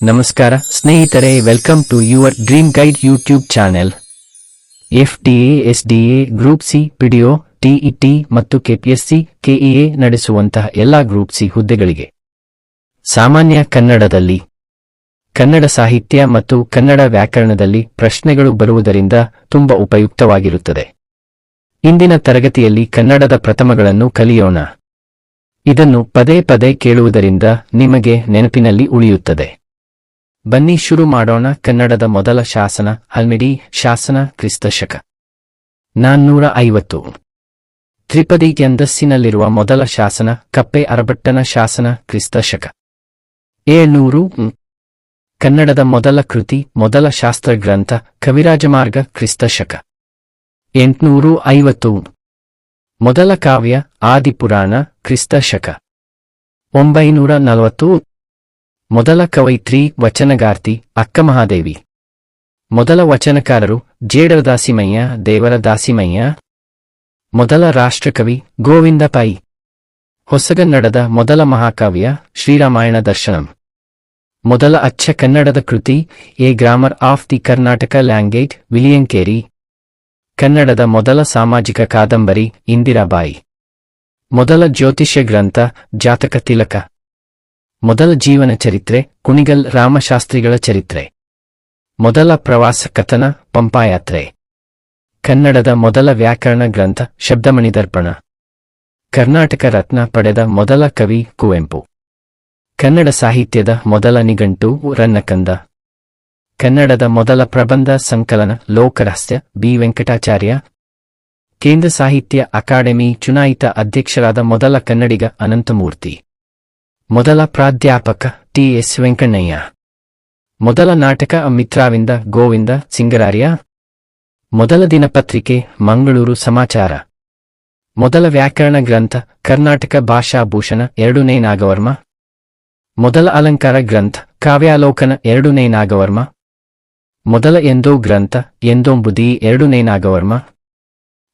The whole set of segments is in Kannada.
ನಮಸ್ಕಾರ, ಸ್ನೇಹಿತರೆ welcome to your dream guide YouTube channel F T S DA group C PDO TET ಮತ್ತು ಕೆಪಿಎಸ್ಸಿ ಕೆಇಎ ನಡೆಸುವಂತಹ ಎಲ್ಲಾ ಗ್ರೂಪ್ ಸಿ ಹುದ್ದೆಗಳಿಗೆ. ಸಾಮಾನ್ಯ ಕನ್ನಡದಲ್ಲಿ. ಕನ್ನಡ ಸಾಹಿತ್ಯ ಮತ್ತು ಕನ್ನಡ ವ್ಯಾಕರಣದಲ್ಲಿ ಪ್ರಶ್ನೆಗಳು ಬರುವುದರಿಂದ ತುಂಬ ಉಪಯುಕ್ತವಾಗಿರುತ್ತದೆ. ಇಂದಿನ ತರಗತಿಯಲ್ಲಿ ಕನ್ನಡದ ಪ್ರಥಮಗಳನ್ನು ಕಲಿಯೋಣ. ಇದನ್ನು ಪದೇ ಪದೇ ಕೇಳುವುದರಿಂದ ನಿಮಗೆ ನೆನಪಿನಲ್ಲಿ ಉಳಿಯುತ್ತದೆ. ಬನ್ನಿ ಶುರು ಮಾಡೋಣ ಕನ್ನಡದ ಮೊದಲ ಶಾಸನ ಹಲ್ಮಿಡಿ ಶಾಸನ ಕ್ರಿಸ್ತಶಕ ನಾನ್ನೂರ ಐವತ್ತು ತ್ರಿಪದಿ ಗಂದಸ್ಸಿನಲ್ಲಿರುವ ಮೊದಲ ಶಾಸನ ಕಪ್ಪೆ ಅರಬಟ್ಟನ ಶಾಸನ ಕ್ರಿಸ್ತಶಕ ಏಳ್ನೂರು. ಕನ್ನಡದ ಮೊದಲ ಕೃತಿ ಮೊದಲ ಶಾಸ್ತ್ರ ಗ್ರಂಥ ಕವಿರಾಜಮಾರ್ಗ ಕ್ರಿಸ್ತಶಕ ಎಂಟುನೂರು ಐವತ್ತು ಮೊದಲ ಕಾವ್ಯ ಆದಿಪುರಾಣ ಕ್ರಿಸ್ತಶಕ ಒಂಬೈನೂರ ನಲವತ್ತು ಮೊದಲ ಕವಯಿತ್ರಿ ವಚನಗಾರ್ತಿ ಅಕ್ಕಮಹಾದೇವಿ. ಮೊದಲ ವಚನಕಾರರು ಜೇಡರ ದಾಸಿಮಯ್ಯ ದೇವರ ದಾಸಿಮಯ್ಯ ಮೊದಲ ರಾಷ್ಟ್ರಕವಿ ಗೋವಿಂದ ಪೈ. ಹೊಸಗನ್ನಡದ ಮೊದಲ ಮಹಾಕಾವ್ಯ ಶ್ರೀರಾಮಾಯಣ ದರ್ಶನಂ. ಮೊದಲ ಅಚ್ಚ ಕನ್ನಡದ ಕೃತಿ a grammar of the Karnataka language William Carey. ಕನ್ನಡದ ಮೊದಲ ಸಾಮಾಜಿಕ ಕಾದಂಬರಿ ಇಂದಿರಾಬಾಯಿ. ಮೊದಲ ಜ್ಯೋತಿಷ್ಯ ಗ್ರಂಥ ಜಾತಕ ತಿಲಕ. ಮೊದಲ ಜೀವನ ಚರಿತ್ರೆ ಕುಣಿಗಲ್ ರಾಮಶಾಸ್ತ್ರಿಗಳ ಚರಿತ್ರೆ. ಮೊದಲ ಪ್ರವಾಸ ಕಥನ ಪಂಪಾಯಾತ್ರೆ. ಕನ್ನಡದ ಮೊದಲ ವ್ಯಾಕರಣ ಗ್ರಂಥ ಶಬ್ದಮಣಿ ದರ್ಪಣ ಕರ್ನಾಟಕ ರತ್ನ ಪಡೆದ ಮೊದಲ ಕವಿ ಕುವೆಂಪು. ಕನ್ನಡ ಸಾಹಿತ್ಯದ ಮೊದಲ ನಿಘಂಟು ರನ್ನಕಂದ. ಕನ್ನಡದ ಮೊದಲ ಪ್ರಬಂಧ ಸಂಕಲನ ಲೋಕರಹಸ್ಯ ಬಿ. ವೆಂಕಟಾಚಾರ್ಯ. ಕೇಂದ್ರ ಸಾಹಿತ್ಯ ಅಕಾಡೆಮಿ ಚುನಾಯಿತ ಅಧ್ಯಕ್ಷರಾದ ಮೊದಲ ಕನ್ನಡಿಗ ಅನಂತಮೂರ್ತಿ. ಮೊದಲ ಪ್ರಾಧ್ಯಾಪಕ ಟಿ ಎಸ್ ವೆಂಕಣ್ಣಯ್ಯ. ಮೊದಲ ನಾಟಕ ಮಿತ್ರಾವಿಂದ ಗೋವಿಂದ ಸಿಂಗರಾರ್ಯ. ಮೊದಲ ದಿನಪತ್ರಿಕೆ ಮಂಗಳೂರು ಸಮಾಚಾರ. ಮೊದಲ ವ್ಯಾಕರಣ ಗ್ರಂಥ ಕರ್ನಾಟಕ ಭಾಷಾಭೂಷಣ ಎರಡನೇ ನಾಗವರ್ಮ. ಮೊದಲ ಅಲಂಕಾರ ಗ್ರಂಥ ಕಾವ್ಯಾಲೋಕನ ಎರಡನೇ ನಾಗವರ್ಮ. ಮೊದಲ ಎಂದೋ ಗ್ರಂಥ ಎಂದೊಂಬುದಿ ಎರಡನೇ ನಾಗವರ್ಮ.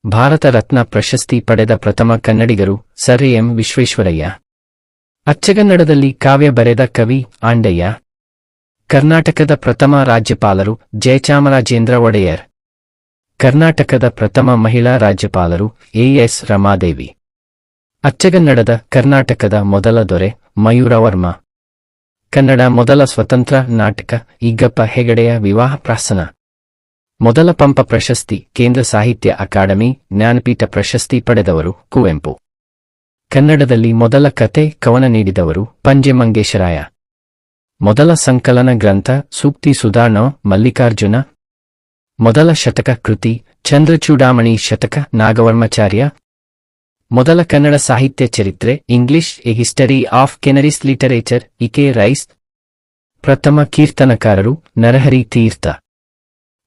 ಭಾರತ ರತ್ನ ಪ್ರಶಸ್ತಿ ಪಡೆದ ಪ್ರಥಮ ಕನ್ನಡಿಗರು ಸರ್ ಎಂ ವಿಶ್ವೇಶ್ವರಯ್ಯ. ಅಚ್ಚಗನ್ನಡದಲ್ಲಿ ಕಾವ್ಯ ಬರೆದ ಕವಿ ಆಂಡಯ್ಯ. ಕರ್ನಾಟಕದ ಪ್ರಥಮ ರಾಜ್ಯಪಾಲರು ಜಯಚಾಮರಾಜೇಂದ್ರ ಒಡೆಯರ್. ಕರ್ನಾಟಕದ ಪ್ರಥಮ ಮಹಿಳಾ ರಾಜ್ಯಪಾಲರು ಎಎಸ್ ರಮಾದೇವಿ. ಅಚ್ಚಗನ್ನಡದ ಕರ್ನಾಟಕದ ಮೊದಲ ದೊರೆ ಮಯೂರವರ್ಮ ಕನ್ನಡ ಮೊದಲ ಸ್ವತಂತ್ರ ನಾಟಕ ಈಗಪ್ಪ ಹೆಗಡೆಯ ವಿವಾಹ ಪ್ರಾಸನ. ಮೊದಲ ಪಂಪ ಪ್ರಶಸ್ತಿ ಕೇಂದ್ರ ಸಾಹಿತ್ಯ ಅಕಾಡೆಮಿ ಜ್ಞಾನಪೀಠ ಪ್ರಶಸ್ತಿ ಪಡೆದವರು ಕುವೆಂಪು. ಕನ್ನಡದಲ್ಲಿ ಮೊದಲ ಕತೆ ಕವನ ನೀಡಿದವರು ಪಂಜೆ ಮಂಗೇಶರಾಯ. ಮೊದಲ ಸಂಕಲನ ಗ್ರಂಥ ಸೂಕ್ತಿ ಸುಧಾರ್ಣ ಮಲ್ಲಿಕಾರ್ಜುನ. ಮೊದಲ ಶತಕ ಕೃತಿ ಚಂದ್ರಚೂಡಾಮಣಿ ಶತಕ ನಾಗವರ್ಮಾಚಾರ್ಯ. ಮೊದಲ ಕನ್ನಡ ಸಾಹಿತ್ಯ ಚರಿತ್ರೆ English a history of Canarese literature E K Rice. ಪ್ರಥಮ ಕೀರ್ತನಕಾರರು ನರಹರಿ ತೀರ್ಥ.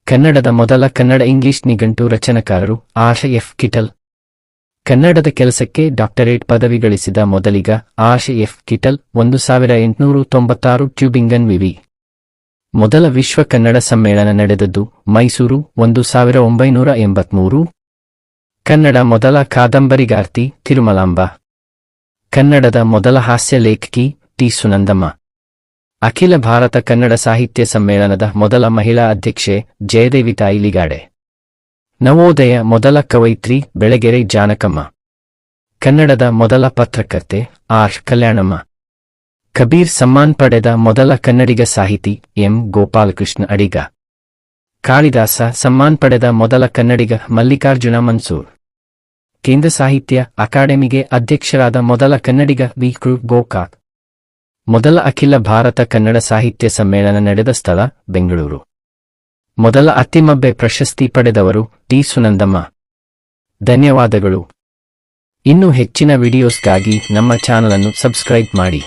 ಕನ್ನಡದ ಮೊದಲ ಕನ್ನಡ ಇಂಗ್ಲಿಷ್ ನಿಘಂಟು ರಚನಕಾರರು ಆರ್ ಎಫ್ ಕಿಟಲ್. ಕನ್ನಡದ ಕೆಲಸಕ್ಕೆ ಡಾಕ್ಟರೇಟ್ ಪದವಿ ಗಳಿಸಿದ ಮೊದಲಿಗ ಆಶೆ ಎಫ್ ಕಿಟಲ್ ಒಂದು ಸಾವಿರ ಎಂಟುನೂರು ತೊಂಬತ್ತಾರು ಟ್ಯೂಬಿಂಗನ್ ವಿವಿ. ಮೊದಲ ವಿಶ್ವ ಕನ್ನಡ ಸಮ್ಮೇಳನ ನಡೆದದ್ದು ಮೈಸೂರು ಒಂದು ಸಾವಿರ ಒಂಬೈನೂರ ಎಂಬತ್ಮೂರು. ಕನ್ನಡ ಮೊದಲ ಕಾದಂಬರಿಗಾರ್ತಿ ತಿರುಮಲಾಂಬ. ಕನ್ನಡದ ಮೊದಲ ಹಾಸ್ಯ ಲೇಖಕಿ ಟಿ ಸುನಂದಮ್ಮ. ಅಖಿಲ ಭಾರತ ಕನ್ನಡ ಸಾಹಿತ್ಯ ಸಮ್ಮೇಳನದ ಮೊದಲ ಮಹಿಳಾ ಅಧ್ಯಕ್ಷೆ ಜಯದೇವಿ ತಾಯಿಲಿಗಾಡೆ. ನವೋದಯ ಮೊದಲ ಕವಯಿತ್ರಿ ಬೆಳಗೆರೆ ಜಾನಕಮ್ಮ. ಕನ್ನಡದ ಮೊದಲ ಪತ್ರಕರ್ತೆ ಆರ್ ಕಲ್ಯಾಣಮ್ಮ. ಕಬೀರ್ ಸಮ್ಮಾನ್ ಪಡೆದ ಮೊದಲ ಕನ್ನಡಿಗ ಸಾಹಿತಿ ಎಂ ಗೋಪಾಲಕೃಷ್ಣ ಅಡಿಗ. ಕಾಳಿದಾಸ ಸಮ್ಮಾನ್ ಪಡೆದ ಮೊದಲ ಕನ್ನಡಿಗ ಮಲ್ಲಿಕಾರ್ಜುನ ಮನ್ಸೂರ್. ಕೇಂದ್ರ ಸಾಹಿತ್ಯ ಅಕಾಡೆಮಿಗೆ ಅಧ್ಯಕ್ಷರಾದ ಮೊದಲ ಕನ್ನಡಿಗ ವಿ ಕೃ ಗೋಕಾಕ್. ಮೊದಲ ಅಖಿಲ ಭಾರತ ಕನ್ನಡ ಸಾಹಿತ್ಯ ಸಮ್ಮೇಳನ ನಡೆದ ಸ್ಥಳ ಬೆಂಗಳೂರು. ಮೊದಲ ಅತ್ತಿಮಬ್ಬೆ ಪ್ರಶಸ್ತಿ ಪಡೆದವರು ಟಿ ಸುನಂದಮ್ಮ. ಧನ್ಯವಾದಗಳು. ಇನ್ನು ಹೆಚ್ಚಿನ ವಿಡಿಯೋಸ್ಗಾಗಿ ನಮ್ಮ ಚಾನಲನ್ನು ಸಬ್ಸ್ಕ್ರೈಬ್ ಮಾಡಿ.